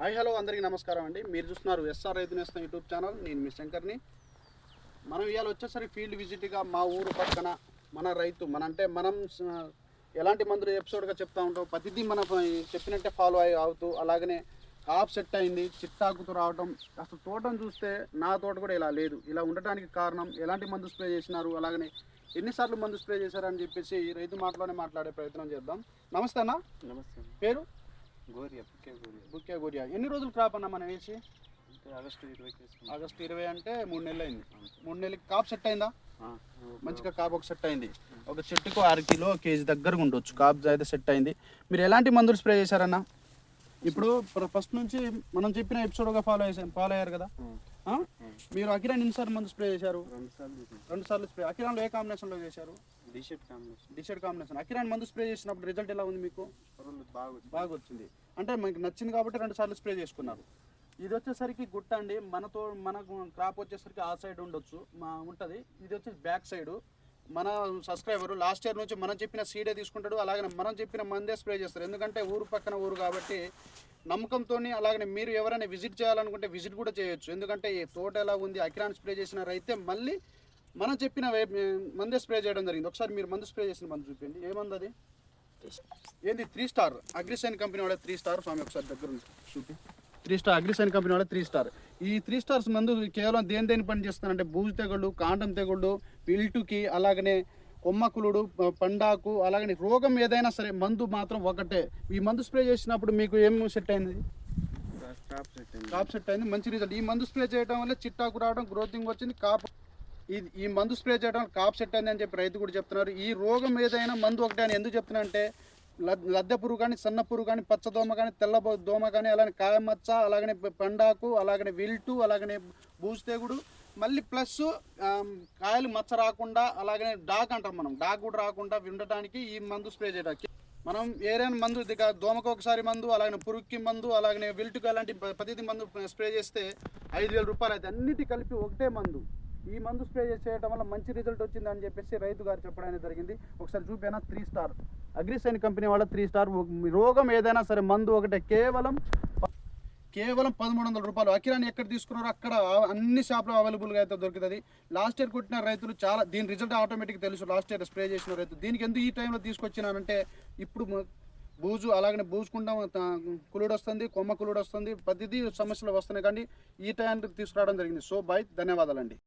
Hi hello అందరికీ నమస్కారం అండి. మీరు చూస్తున్నారు ఎస్ఆర్ రైతు నేస్తం యూట్యూబ్ ఛానల్. నేను మీ శంకర్ని. మనం ఇవాళ వచ్చేసరికి ఫీల్డ్ విజిట్గా మా ఊరు పక్కన మన రైతు మన అంటే మనం ఎలాంటి మందులు ఎపిసోడ్గా చెప్తా ఉంటాం? ప్రతిదీ మనం చెప్పినట్టే ఫాలో అయ్యి అవుతూ అలాగనే కాప్ సెట్ అయింది చిట్టాకుతూ రావటం. అసలు తోటను చూస్తే నా తోట కూడా ఇలా లేదు. ఇలా ఉండటానికి కారణం ఎలాంటి మందు స్ప్రే చేసినారు అలాగనే ఎన్నిసార్లు మందు స్ప్రే చేశారని చెప్పేసి రైతు మాటలోనే మాట్లాడే ప్రయత్నం చేద్దాం. నమస్తే అన్న. నమస్తే పేరు? గోరియా పుక్కే గోరియా. బుక్కే గోరియా. ఎన్ని రోజులు క్రాప్ అన్న మనం వేసి? ఆగస్టు ఇరవై ఆగస్ట్ ఇరవై అంటే మూడు నెలలు అయింది. మూడు నెలలకి కాప్ సెట్ అయిందా? మంచిగా కాప్ ఒక సెట్ అయింది. ఒక చెట్టుకు అర కిలో కేజీ దగ్గరగా ఉండొచ్చు. కాప్ అయితే సెట్ అయింది. మీరు ఎలాంటి మందులు స్ప్రే చేశారన్న? ఇప్పుడు ఫస్ట్ నుంచి మనం చెప్పిన ఎపిసోడ్గా ఫాలో ఫాలో అయ్యారు కదా? మీరు అకిరాన్ ఎన్నిసార్లు మందు స్ప్రే చేశారు? రెండు సార్లు తీసుకున్నాం రెండు సార్లు స్ప్రే. అకిరాన్లో ఏ కాంబినేషన్లో చేశారు? డిషర్ట్ కాంబినేషన్ కాంబినేషన్ అకిరాన్ మందు స్ప్రే చేసినప్పుడు రిజల్ట్ ఎలా ఉంది మీకు? బాగా వచ్చింది. అంటే మీకు నచ్చింది కాబట్టి రెండు సార్లు స్ప్రే చేసుకున్నారు. ఇది వచ్చేసరికి గుట్ట అండి. మనతో మనకు క్రాప్ వచ్చేసరికి ఆ సైడ్ ఉండొచ్చు. మా ఉంటుంది. ఇది వచ్చేసి బ్యాక్ సైడ్ మన సబ్స్క్రైబర్ లాస్ట్ ఇయర్ నుంచి మనం చెప్పిన సీడే తీసుకుంటాడు అలాగే మనం చెప్పిన మందే స్ప్రే చేస్తారు. ఎందుకంటే ఊరు పక్కన ఊరు కాబట్టి నమ్మకంతో అలాగనే మీరు ఎవరైనా విజిట్ చేయాలనుకుంటే విజిట్ కూడా చేయొచ్చు. ఎందుకంటే ఈ తోట ఎలా ఉంది అకిరాన్ స్ప్రే చేసిన రైతే మళ్ళీ మనం చెప్పిన వే- మందే స్ప్రే చేయడం జరిగింది. ఒకసారి మీరు మందు స్ప్రే చేసిన మందు చూపించండి. ఏ మందు అది? ఏంది? Three star. అగ్రిసైన్ కంపెనీ వాళ్ళ త్రీ స్టార్. స్వామి ఒకసారి దగ్గర చూపి. త్రీ స్టార్ అగ్రిసైన్ కంపెనీ వాళ్ళ త్రీ స్టార్. ఈ త్రీ స్టార్స్ మందు కేవలం దేని దేని పని చేస్తారంటే బూజు తెగుళ్ళు కాండం తెగుళ్ళు పిల్టుకి అలాగనే కొమ్మకులుడు పండాకు అలాగని రోగం ఏదైనా సరే మందు మాత్రం ఒకటే. ఈ మందు స్ప్రే చేసినప్పుడు మీకు ఏం సెట్ అయింది? సెట్ కాప్ సెట్ అయింది. మంచి రిజల్ట్. ఈ మందు స్ప్రే చేయడం వల్ల చిట్టాకు రావడం గ్రోతింగ్ వచ్చింది. కాప్ ఇది ఈ మందు స్ప్రే చేయడం వల్ల కాప్ సెట్ అయింది అని చెప్పి రైతు కూడా చెప్తున్నారు. ఈ రోగం ఏదైనా మందు ఒకటే అని ఎందుకు చెప్తున్నా అంటే లద్- లద్దె పురుగు కానీ సన్న పురుగు కానీ పచ్చ దోమ కానీ తెల్ల దోమ కానీ అలాగే కాయమచ్చ అలాగనే పండాకు అలాగనే విల్టు అలాగనే బూజు మళ్ళీ ప్లస్ కాయలు మచ్చ రాకుండా అలాగనే డాగ్ అంటాం మనం. డాగ్ కూడా రాకుండా ఉండటానికి ఈ మందు స్ప్రే చేయడానికి మనం ఏరైనా మందు ఇక దోమకు ఒకసారి మందు అలాగే పురుగుకి మందు అలాగనే విల్టుకు అలాంటి ప్రతిదీ మందు స్ప్రే చేస్తే ఐదు వేల రూపాయలు అయితే అన్నిటి కలిపి ఒకటే మందు. ఈ మందు స్ప్రే చేయడం వల్ల మంచి రిజల్ట్ వచ్చింది అని చెప్పేసి రైతు గారు చెప్పడం జరిగింది. ఒకసారి చూపాను త్రీ స్టార్. అగ్రిసైన్ కంపెనీ వాళ్ళ త్రీ స్టార్. రోగం ఏదైనా సరే మందు ఒకటే. కేవలం కేవలం పదమూడు వందల రూపాయలు. అకిరాని ఎక్కడ తీసుకున్నారో అక్కడ అన్ని షాప్లో అవైలబుల్గా అయితే దొరుకుతుంది. లాస్ట్ ఇయర్ కొట్టిన రైతులు చాలా దీని రిజల్ట్ ఆటోమేటిక్ తెలుసు. లాస్ట్ ఇయర్ స్ప్రే చేసిన రైతు. దీనికి ఎందుకు ఈ టైంలో తీసుకొచ్చినానంటే ఇప్పుడు బూజు అలాగనే బూజుకుండా కులుడు వస్తుంది కొమ్మ కులుడు వస్తుంది ప్రతిదీ సమస్యలు వస్తున్నాయి. కానీ ఈ టైంకి తీసుకురావడం జరిగింది. సో బాయ్ ధన్యవాదాలండి.